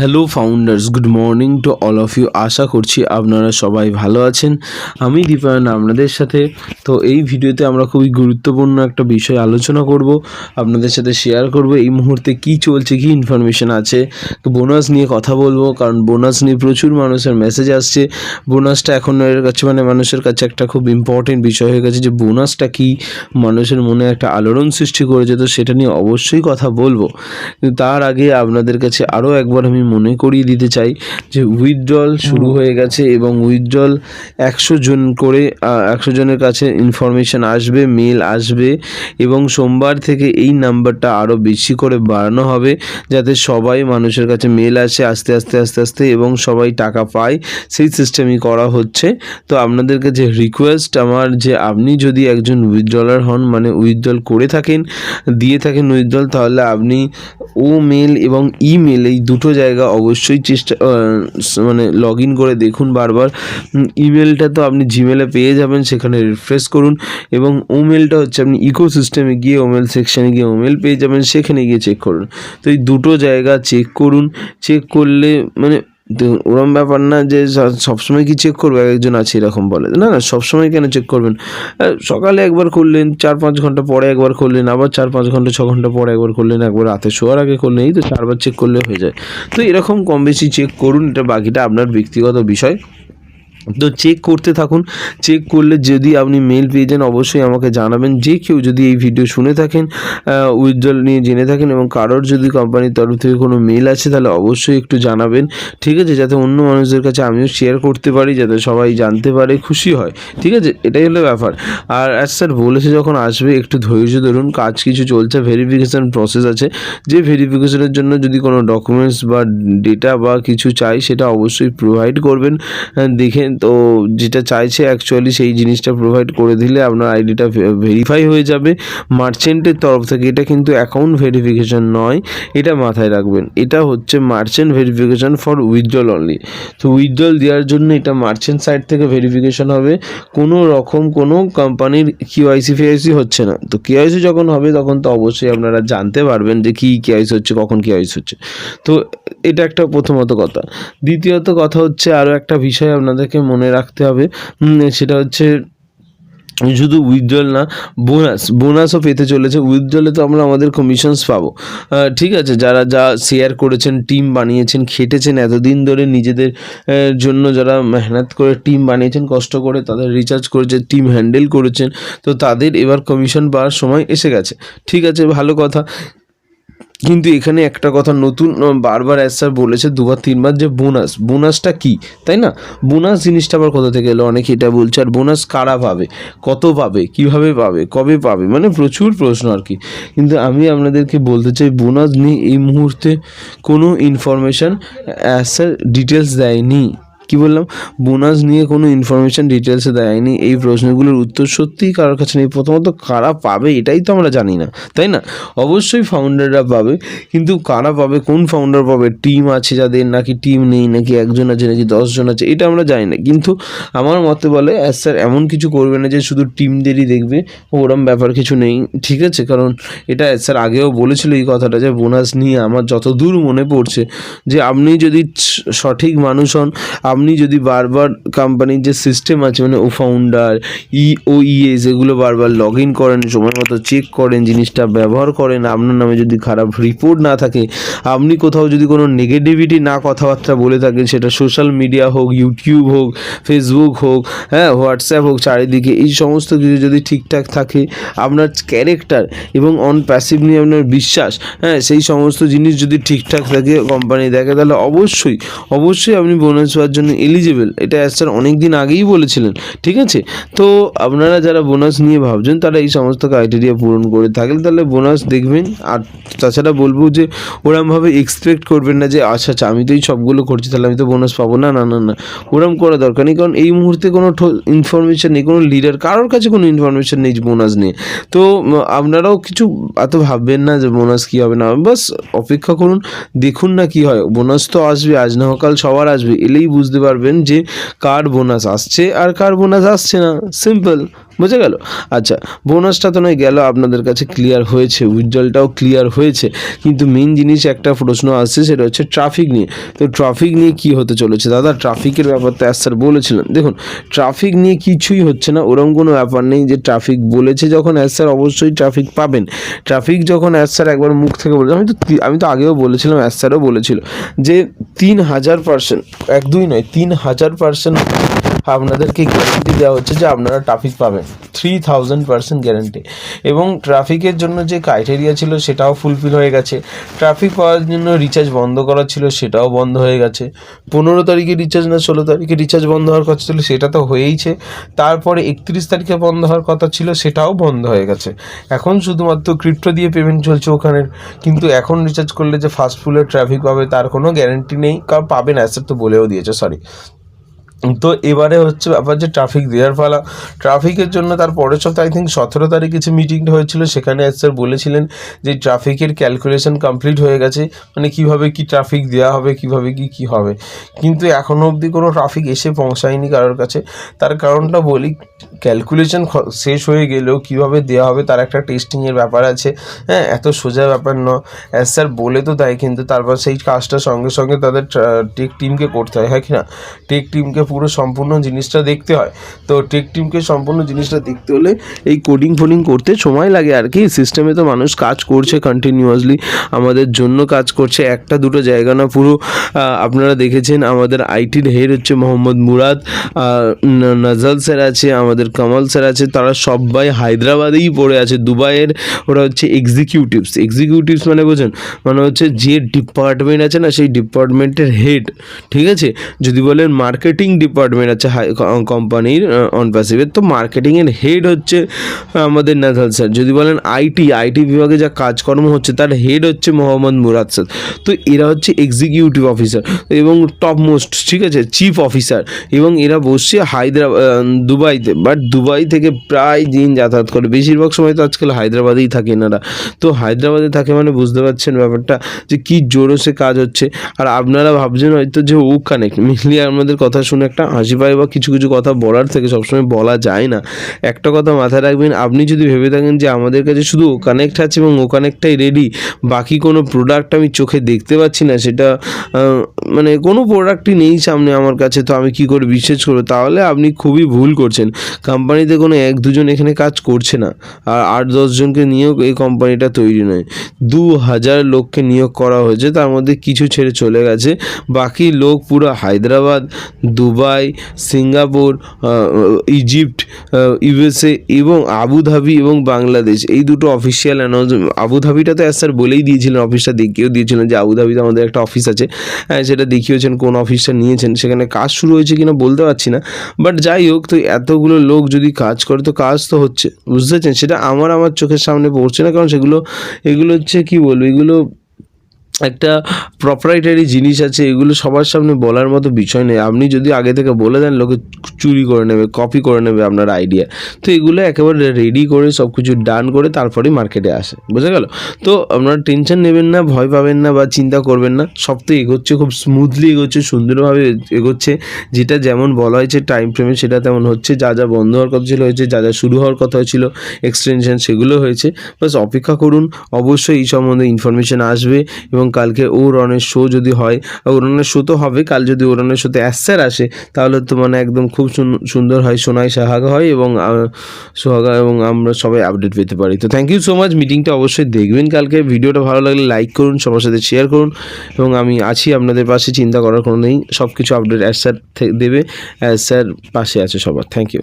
Hello founders good morning to all of you আশা করছি আপনারা সবাই ভালো আছেন। আমি দীপায়ন আপনাদের সাথে। তো এই ভিডিওতে আমরা খুবই গুরুত্বপূর্ণ একটা বিষয় আলোচনা করব। আপনাদের সাথে শেয়ার করব। এই মুহূর্তে কি চলছে, কি ইনফরমেশন আছে? বোনাস নিয়ে কথা বলব। কারণ বোনাস নিয়ে প্রচুর মানুষের মেসেজ আসছে। বোনাসটা এখন এর কাছে মানে মানুষের কাছে একটা খুব ইম্পর্টেন্ট বিষয় হয়ে গেছে যে বোনাসটা কি? মানুষের মনে একটা আলোড়ন সৃষ্টি করেছে। তো সেটা নিয়ে অবশ্যই কথা বলব। তার আগে আপনাদের কাছে আরও একবার আমি মনে করিয়ে দিতে চাই যে উইথড্রল শুরু হয়ে গেছে এবং উইথড্রল একশো জন করে একশো জনের কাছে ইনফরমেশান আসবে মেল আসবে এবং সোমবার থেকে এই নাম্বারটা আরও বেশি করে বাড়ানো হবে যাতে সবাই মানুষের কাছে মেল আসে আস্তে আস্তে আস্তে আস্তে এবং সবাই টাকা পায়। সেই সিস্টেমই করা হচ্ছে। তো আপনাদের কাছে রিকোয়েস্ট আমার যে আপনি যদি একজন উইথড্রলার হন মানে উইথড্রল করে থাকেন দিয়ে থাকেন উইথড্রল তাহলে আপনি ও মেল এবং ইমেল এই দুটো জায়গা অবশ্যই চেষ্টা মানে লগ ইন করে দেখুন বারবার। ইমেলটা তো আপনি জিমেলে পেয়ে যাবেন, সেখানে রিফ্রেশ করুন এবং ওমেলটা হচ্ছে আপনি ইকো সিস্টেমে গিয়ে ওমেল সেকশানে গিয়ে ওমেল পেয়ে যাবেন, সেখানে গিয়ে চেক করুন। তো এই দুটো জায়গা চেক করুন। চেক করলে মানে দেখুন, ওরম ব্যাপার না যে সবসময় কি চেক করবে? এক একজন আছে এরকম বলে। না না, সবসময় কেন চেক করবেন? সকালে একবার করলেন চার পাঁচ ঘণ্টা পরে একবার করলেন আবার চার পাঁচ ঘণ্টা, ছ ঘণ্টা পরে একবার করলেন একবার রাতে শোয়ার আগে করলেন এই তো চারবার চেক করলে হয়ে যায়। তো এরকম কম বেশি চেক করুন, এটা বাকিটা আপনার ব্যক্তিগত বিষয়। তো চেক করতে থাকুন। চেক করলে যদি আপনি মেল পেয়ে যান, অবশ্যই আমাকে জানাবেন। যে কেউ যদি এই ভিডিও শুনে থাকেন উজ্জ্বল নিয়ে জেনে থাকেন এবং কারোর যদি কোম্পানির তরফ থেকে কোনো মেল আছে তাহলে অবশ্যই একটু জানাবেন। ঠিক আছে? যাতে অন্য মানুষদের কাছে আমিও শেয়ার করতে পারি, যাতে সবাই জানতে পারে, খুশি হয়। ঠিক আছে? এটাই হলো ব্যাপার। আর অ্যাজ স্যার বলেছে যখন আসবে, একটু ধৈর্য ধরুন। কাজ কিছু চলছে ভেরিফিকেশান প্রসেস আছে। যে ভেরিফিকেশনের জন্য যদি কোনো ডকুমেন্টস বা ডেটা বা কিছু চাই, সেটা অবশ্যই প্রোভাইড করবেন। দেখে তো যেটা চাইছে অ্যাকচুয়ালি সেই জিনিসটা প্রোভাইড করে দিলে আপনার আইডিটা ভেরিফাই হয়ে যাবে। মার্চেন্টের তরফ থেকে এটা কিন্তু অ্যাকাউন্ট ভেরিফিকেশন নয়, এটা মাথায় রাখবেন। এটা হচ্ছে merchant verification for withdrawal only তো উইথড্রল দেওয়ার জন্য এটা মার্চেন্ট সাইড থেকে ভেরিফিকেশন হবে। কোনো রকম কোনো কোম্পানির কিউআইসি ফিআইসি হচ্ছে না। তো কিউআইসি যখন হবে, তখন তো অবশ্যই আপনারা জানতে পারবেন যে কী কিউআইসি হচ্ছে, কখন কিউআইসি হচ্ছে। তো এটা একটা প্রথমত কথা। দ্বিতীয়ত কথা হচ্ছে আরও একটা বিষয় আপনাদেরকে মনে রাখতে হবে। সেটা হচ্ছে শুধু উইথড্রল না বোনাস বোনাসও পেতে চলেছে। উইথড্রলে তো আমরা আমাদের কমিশনস পাবো। ঠিক আছে, যারা যা শেয়ার করেছেন টিম বানিয়েছেন, খেটেছেন, এতদিন ধরে নিজেদের জন্য যারা মেহনত করে টিম বানিয়েছেন, কষ্ট করে তাদের রিচার্জ করেছে টিম হ্যান্ডেল করেছেন, তো তাদের এবার কমিশন পাওয়ার সময় এসে গেছে। ঠিক আছে, ভালো কথা। কিন্তু এখানে একটা কথা নতুন বারবার অ্যাজ স্যার বলেছে দুবার তিনবার যে বোনাস বোনাসটা কি? তাই না? বোনাস জিনিসটা আবার কোথা থেকে এলো? অনেকে এটা বলছে, আর বোনাস কারা পাবে? কত পাবে? কীভাবে পাবে? কবে পাবে? মানে প্রচুর প্রশ্ন আর কি। কিন্তু আমি আপনাদেরকে বলতে চাই বোনাস নিয়ে এই মুহূর্তে কোনো ইনফরমেশান অ্যাজ স্যার ডিটেলস দেয়নি। কি বললাম? বোনাস নিয়ে কোনো ইনফরমেশান ডিটেলসে দেয়নি। এই প্রশ্নগুলোর উত্তর সত্যিই কারোর কাছে নেই। প্রথমত, কারা পাবে এটাই তো আমরা জানি না, তাই না? অবশ্যই ফাউন্ডাররা পাবে। কিন্তু কারা পাবে? কোন ফাউন্ডার পাবে? টিম আছে যাদের? নাকি টিম নেই? নাকি একজন আছে? নাকি দশজন আছে? এটা আমরা জানি না। কিন্তু আমার মতে বলে অ্যাজ স্যার এমন কিছু করবে না যে শুধু টিমদেরই দেখবে। ওরম ব্যাপার কিছু নেই। ঠিক আছে? কারণ এটা স্যার আগেও বলেছিল এই কথাটা যে বোনাস নিয়ে আমার যতদূর মনে পড়ছে যে আপনি যদি সঠিক মানুষ হন আপনি যদি বারবার কোম্পানির যে সিস্টেম আছে মানে ও ফাউন্ডার ই, ও ইএস এগুলো বারবার লগ ইন করেন, সময় মতো চেক করেন, জিনিসটা ব্যবহার করেন, আপনার নামে যদি খারাপ রিপোর্ট না থাকে, আপনি কোথাও যদি কোনো নেগেটিভিটি না কথাবার্তা বলে থাকেন, সেটা সোশ্যাল মিডিয়া হোক ইউটিউব হোক ফেসবুক হোক হ্যাঁ হোয়াটসঅ্যাপ হোক, চারিদিকে, এই সমস্ত কিছু যদি ঠিকঠাক থাকে, আপনার ক্যারেক্টার এবং অন প্যাসিভ নিয়ে আপনার বিশ্বাস হ্যাঁ সেই সমস্ত জিনিস যদি ঠিকঠাক থাকে কোম্পানি দেখে, তাহলে অবশ্যই অবশ্যই আপনি বোনাস পাওয়ার জন্য এলিজিবল এটা স্যার অনেক দিন আগেই বলেছিলেন, ঠিক আছে? তো আপনারা যারা বোনাস নিয়ে ভাবছেন, তারা এই সমস্ত ক্রাইটেরিয়া পূরণ করে থাকলে তাহলে বোনাস দেখবেন, আর তাছাড়া বলব যে ওরমভাবে এক্সপেক্ট করবেন না যে আচ্ছা আচ্ছা আমি তো এই সবগুলো করছি, তাহলে আমি তো বোনাস পাবো। না না না না, ওরম করা দরকার নেই। কারণ এই মুহূর্তে কোনো ইনফরমেশন নেই, কোনো লিডার কারোর কাছে কোনো ইনফরমেশন নেই বোনাস নিয়ে। তো আপনারাও কিছু এত ভাববেন না যে বোনাস কী হবে, না বাস, অপেক্ষা করুন, দেখুন না কি হয়। বোনাস তো আসবে, আজ না হোক, কাল সবার আসবে, এলেই বুঝতে পারবেন যে কার বোনাস আসছে আর কার বোনাস আসছে না। সিম্পল বুঝে গেল? আচ্ছা বোনাসটা তো নয়, গেল আপনাদের কাছে ক্লিয়ার হয়েছে, উজ্জ্বলটাও ক্লিয়ার হয়েছে। কিন্তু মেন জিনিস একটা প্রশ্ন আসছে, সেটা হচ্ছে ট্রাফিক নিয়ে। তো ট্রাফিক নিয়ে কি হতে চলেছে? দাদা ট্রাফিকের ব্যাপারটা অ্যাজ স্যার বলেছিলেন। দেখুন ট্রাফিক নিয়ে কিছুই হচ্ছে না ওরকম কোনো ব্যাপার নেই যে ট্রাফিক বলেছে যখন অ্যাজ স্যার অবশ্যই ট্রাফিক পাবেন। ট্রাফিক যখন অ্যাজ স্যার একবার মুখ থেকে বলেছে, আমি তো আমি তো আগেও বলেছিলাম অ্যাজ স্যারও বলেছিল যে তিন হাজার পার্সেন্ট এক দুই নয়, তিন হাজার পার্সেন্ট আপনাদেরকে গ্যারেন্টি দেওয়া হচ্ছে যে আপনারা ট্রাফিক পাবেন। থ্রি থাউজেন্ড পার্সেন্ট গ্যারেন্টি এবং ট্রাফিকের জন্য যে ক্রাইটেরিয়া ছিল সেটাও ফুলফিল হয়ে গেছে। ট্রাফিক পাওয়ার জন্য রিচার্জ বন্ধ করা ছিল, সেটাও বন্ধ হয়ে গেছে। পনেরো তারিখে রিচার্জ না, ষোলো তারিখে রিচার্জ বন্ধ হওয়ার কথা ছিল, সেটা তো হয়েইছে। তারপরে একত্রিশ তারিখে বন্ধ হওয়ার কথা ছিল, সেটাও বন্ধ হয়ে গেছে। এখন শুধুমাত্র ক্রিপ্টো দিয়ে পেমেন্ট চলছে ওখানে কিন্তু এখন রিচার্জ করলে যে ফাস্ট ফুলের ট্রাফিক পাবে, তার কোনো গ্যারেন্টি নেই। কারণ পাবেন অ্যাসেট তো বলেও দিয়েছে সরি তো এবারে হচ্ছে ব্যাপার যে ট্রাফিক দেওয়ার পালা। ট্রাফিকের জন্য তার পরের সপ্তাহে আই থিঙ্ক সতেরো তারিখে যে মিটিংটা হয়েছিল, সেখানে স্যার বলেছিলেন যে ট্রাফিকের ক্যালকুলেশন কমপ্লিট হয়ে গেছে মানে কীভাবে কি ট্রাফিক দেওয়া হবে, কীভাবে কি কি হবে। কিন্তু এখনও অবধি কোনো ট্রাফিক এসে পৌঁছায়নি কারোর কাছে। তার কারণটা বলি ক্যালকুলেশন শেষ হয়ে গেলেও কীভাবে দেওয়া হবে, তার একটা টেস্টিংয়ের ব্যাপার আছে। হ্যাঁ এত সোজা ব্যাপার ন অ্যাজ স্যার বলে তো দেয়, কিন্তু তারপর সেই কাজটা সঙ্গে সঙ্গে তাদের টেক টিমকে করতে হয় হ্যাঁ কি না? টেক টিমকে পুরো সম্পূর্ণ জিনিসটা দেখতে হয়। তো টেক টিমকে সম্পূর্ণ জিনিসটা দেখতে হলে এই কোডিং ফোডিং করতে সময় লাগে আর কি। সিস্টেমে তো মানুষ কাজ করছে কন্টিনিউয়াসলি আমাদের জন্য কাজ করছে। একটা দুটো জায়গা না পুরো আপনারা দেখেছেন আমাদের আইটির হেড হচ্ছে মোহাম্মদ মুরাদ নাজাল স্যার আছে, আমাদের কামাল স্যার আছে, তারা সবাই হায়দ্রাবাদেই পড়ে আছে। দুবাইয়ের ওরা হচ্ছে এক্সিকিউটিভস এক্সিকিউটিভস মানে বোঝেন মানে হচ্ছে যে ডিপার্টমেন্ট আছে না, সেই ডিপার্টমেন্টের হেড ঠিক আছে? যদি বলেন মার্কেটিং ডিপার্টমেন্ট আছে কোম্পানির অন প্যাসিভের তো মার্কেটিংয়ের হেড হচ্ছে আমাদের নাজাল স্যার যদি বলেন আইটি আইটি বিভাগে যা কাজকর্ম হচ্ছে, তার হেড হচ্ছে মোহাম্মদ মুরাদ স্যার তো এরা হচ্ছে এক্সিকিউটিভ অফিসার এবং টপ মোস্ট ঠিক আছে? চিফ অফিসার এবং এরা বসছে হায়দ্রাবাদ দুবাইতে। বাট দুবাই থেকে প্রায় দিন যাতায়াত করে। বেশিরভাগ সময় তো আজকাল হায়দ্রাবাদেই থাকে এনারা। তো হায়দ্রাবাদে থাকে মানে বুঝতে পারছেন ব্যাপারটা, যে কী জোরসে কাজ হচ্ছে। আর আপনারা ভাবছেন হয়তো যে ও কানেক্ট মিলিয়ে আমাদের কথা শুনে একটা হাসি পায় বা কিছু কিছু কথা বলার থেকে সবসময় বলা যায় না। একটা কথা মাথায় রাখবেন, আপনি যদি ভেবে থাকেন যে আমাদের কাছে শুধু ও কানেক্ট আছে এবং ও কানেক্টটাই রেডি বাকি কোনো প্রোডাক্ট আমি চোখে দেখতে পাচ্ছি না, সেটা মানে কোনো প্রোডাক্টই নেই সামনে আমার কাছে, তো আমি কি করে বিশ্বাস করব? তাহলে আপনি খুবই ভুল করছেন। কোম্পানিতে কোনো এক, দুজন এখানে কাজ করছে না, আর আট দশজনকে নিয়োগ এই কোম্পানিটা তৈরি নয়। দু হাজার লোককে নিয়োগ করা হয়েছে, তার মধ্যে কিছু ছেড়ে চলে গেছে, বাকি লোক পুরো হায়দ্রাবাদ, দুবাই সিঙ্গাপুর আহ, ইজিপ্ট ইউএসএ এবং আবুধাবি এবং বাংলাদেশ। এই দুটো অফিসিয়াল অ্যানাউন্স আবুধাবিটা তো স্যার বলেই দিয়েছিলেন অফিসটা দেখিয়েও দিয়েছিলেন যে আবুধাবিতে আমাদের একটা অফিস আছে। হ্যাঁ সেটা দেখিয়েছেন কোন অফিসটা নিয়েছেন। সেখানে কাজ শুরু হয়েছে কিনা বলতে পারছি না। বাট যাই হোক তো এতগুলো লোক যদি কাজ করে তো কাজ তো হচ্ছে। বুঝতে পারছেন? সেটা আমার আমার চোখের সামনে পড়ছে না। কারণ সেগুলো এগুলো হচ্ছে কি বলব? এগুলো একটা প্রপারাইটারি জিনিস আছে, এগুলো সবার সামনে বলার মতো বিষয় নেই। আপনি যদি আগে থেকে বলে দেন, লোকে চুরি করে নেবে কপি করে নেবে আপনার আইডিয়া তো এগুলো একেবারে রেডি করে সব কিছু ডান করে তারপরেই মার্কেটে আসে। বোঝা গেল? তো আপনারা টেনশন নেবেন না, ভয় পাবেন না বা চিন্তা করবেন না। সব তো এগোচ্ছে, খুব স্মুথলি এগোচ্ছে, সুন্দরভাবে এগোচ্ছে। যেটা যেমন বলা হয়েছে টাইম ফ্রেমে সেটা তেমন হচ্ছে। যা যা বন্ধ হওয়ার কথা ছিল, হয়েছে, যা যা শুরু হওয়ার কথা ছিল এক্সটেনশন সেগুলো হয়েছে। বাস অপেক্ষা করুন। অবশ্যই এই সম্বন্ধে ইনফরমেশন আসবে এবং কালকে ও রনের শো যদি হয় ও রনের শো তো হবে, কাল যদি ও রনের শোতে অ্যাসার আসে, তাহলে তো মানে একদম খুব সুন- সুন্দর হয় সোনায় সাহাগা হয় এবং সোহাগা এবং আমরা সবাই আপডেট পেতে পারি। তো থ্যাংক ইউ সো মাচ মিটিংটা অবশ্যই দেখবেন কালকে। ভিডিওটা ভালো লাগলে লাইক করুন, সবার সাথে শেয়ার করুন এবং আমি আছি আপনাদের পাশে, চিন্তা করার কোনো নেই সব কিছু আপডেট অ্যাসার দেবে অ্যাসার পাশে আছে সবার। Thank you